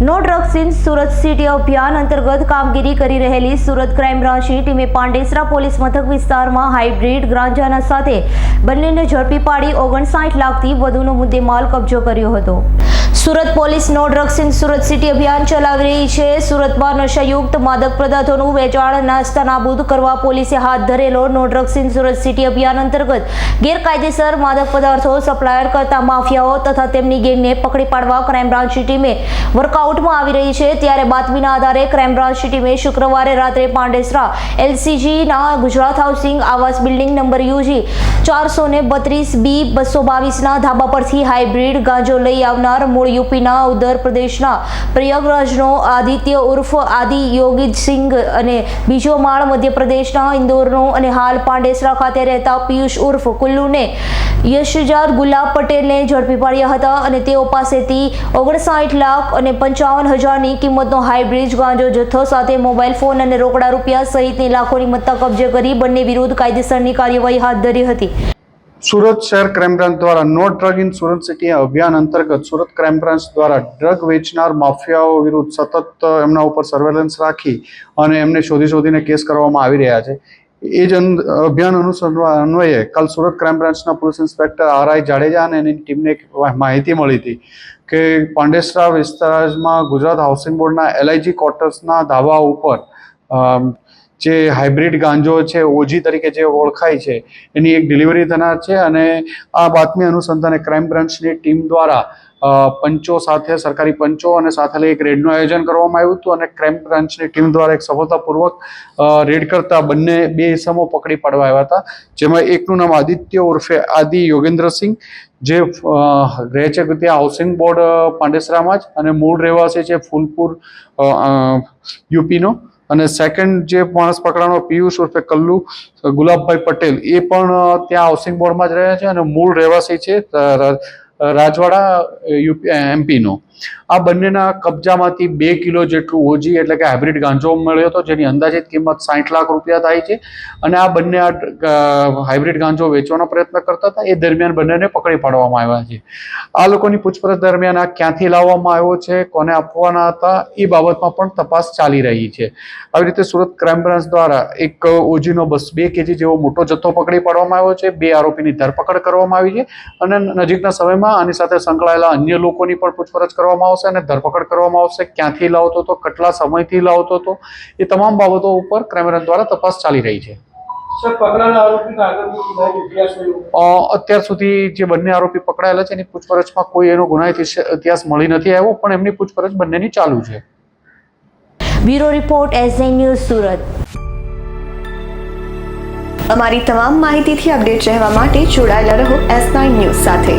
No drugs in Surat city અભિયાન અંતર્ગત કામગીરી કરી રહેલી સુરત ક્રાઇમ બ્રાન્ચની ટીમે પાંડેસરા પોલીસ મથક વિસ્તારમાં હાઇબ્રિડ ગાંજાના સાથે બંનેને ઝડપી પાડી ઓગણસાઠ લાખથી વધુનો મુદ્દેમાલ કબજો કર્યો હતો. Surat police no drugs in Surat city અભિયાન ચલાવી રહી છે. સુરતમાં નશાયુક્ત માદક પદાર્થોનું વેચાણ, નાસ્તા નાબૂદ કરવા પોલીસે હાથ ધરેલો no drugs in Surat city અભિયાન અંતર્ગત ગેરકાયદેસર માદક પદાર્થો સપ્લાયર કરતા માફિયાઓ તથા તેમની ગેંગને પકડી પાડવા ક્રાઇમ બ્રાન્ચની ટીમે વર્કઆઉટમાં આવી રહી છે. ત્યારે બાતમીના આધારે ક્રાઇમ બ્રાન્ચની ટીમે શુક્રવારે રાત્રે પાંડેસરા એલસીજીના ગુજરાત હાઉસિંગ આવાસ બિલ્ડિંગ નંબર યુજી ચારસો ને બત્રીસ બી બસો બાવીસના ધાબા પરથી હાઇબ્રિડ ગાંજો લઈ આવનાર મૂળ યુપીના ઉત્તર પ્રદેશના પ્રયાગરાજનો આદિત્ય ઉર્ફ આદિ યોગીસિંગ અને બીજો માળ મધ્યપ્રદેશના ઇન્દોરનો અને હાલ પાંડેસરા ખાતે રહેતા પિયુષ ઉર્ફ કુલ્લુને યશજાર ગુલાબ પટેલને ઝડપી પાડ્યા હતા અને તેઓ પાસેથી ઓગણસાઠ લાખ અને પંચાવન હજારની કિંમતનો હાઇબ્રિડ ગાંજો જથ્થો સાથે મોબાઈલ ફોન અને રોકડા રૂપિયા સહિતની લાખોની મત્તા કબજે કરી બંને વિરુદ્ધ કાયદેસરની કાર્યવાહી હાથ ધરી હતી. સુરત શહેર ક્રાઇમ બ્રાન્ચ દ્વારા no drug in Surat city અભિયાન અંતર્ગત સુરત ક્રાઇમ બ્રાન્ચ દ્વારા ડ્રગ વેચનાર માફિયાઓ વિરુદ્ધ સતત એમના ઉપર સર્વેલન્સ રાખી અને એમને શોધી શોધીને કેસ કરવામાં આવી રહ્યા છે. એ જ અભિયાન અનુસરવા અન્વયે કાલ સુરત ક્રાઇમ બ્રાન્ચના police inspector R I Jadeja અને એની ટીમને માહિતી મળી હતી કે પાંડેસરા વિસ્તારમાં ગુજરાત હાઉસિંગ બોર્ડના એલઆઈજી ક્વાર્ટર્સના ધાબા ઉપર જે હાઇબ્રિડ ગાંજો છે, ઓજી તરીકે જે ઓળખાય છે, એની એક ડિલિવરી થનાર છે અને આ બાતમી અનુસંધાને ક્રાઇમ બ્રાન્ચની ટીમ દ્વારા પંચો સાથે, સરકારી પંચો અને સાથે લઈ એક રેડનું આયોજન કરવામાં આવ્યું હતું અને ક્રાઇમ બ્રાન્ચની ટીમ દ્વારા એક સફળતાપૂર્વક રેડ કરતા બંને બે ઇસમો પકડી પાડવા આવ્યા હતા, જેમાં એકનું નામ આદિત્ય ઉર્ફે આદિ યોગેન્દ્રસિંહ, જે રહે છે ત્યાં હાઉસિંગ બોર્ડ પાંડેસરામાં જ અને મૂળ રહેવાસી છે ફૂલપુર યુપીનો. અને સેકન્ડ જે માણસ પકડાનો પિયુષ ઉર્ફે કલ્લુ, ગુલાબભાઈ પટેલ, એ પણ ત્યાં હાઉસિંગ બોર્ડમાં જ રહ્યા છે અને મૂળ રહેવાસી છે રાજવાડા યુપી એમપીનો આ બંનેના કબજામાંથી બે કિલો જેટલું ઓજી એટલે કે હાઇબ્રિડ ગાંજો મળ્યો હતો, જેની અંદાજિત કિંમત સાઠ લાખ રૂપિયા થાય છે. અને આ બંને આ હાઇબ્રિડ ગાંજો વેચવાનો પ્રયત્ન કરતા હતા. એ દરમિયાન બંનેને પકડી પાડવામાં આવ્યા છે. આ લોકોની પૂછપરછ દરમિયાન આ ક્યાંથી લાવવામાં આવ્યો છે, કોને આપવાના હતા, એ બાબતમાં પણ તપાસ ચાલી રહી છે. આવી રીતે સુરત ક્રાઇમ બ્રાન્ચ દ્વારા એક ઓજીનો બસ બે કેજી જેવો મોટો જથ્થો પકડી પાડવામાં આવ્યો છે. બે આરોપીની ધરપકડ કરવામાં આવી છે. અને નજીકના સમયમાં આની સાથે સંકળાયેલા અન્ય લોકોની પણ પૂછપરછ કરવામાં આવશે અને ધરપકડ કરવામાં આવશે. ક્યાંથી લાવતો હતો કેટલા સમયથી લાવતો હતો એ તમામ બાબતો ઉપર ક્રાઇમ દ્વારા તપાસ ચાલી રહી છે. અત્યાર સુધી જે બંને આરોપી પકડાયેલા છે એની પૂછપરછમાં કોઈ એનો ગુનાહિત ઇતિહાસ મળી નથી આવ્યો પણ એમની પૂછપરછ બંનેની ચાલુ છે. Bureau report S news Surat. અમારી તમામ માહિતીથી અપડેટ રહેવા માટે જોડાયેલા રહો એસ નાઇન ન્યૂઝ સાથે.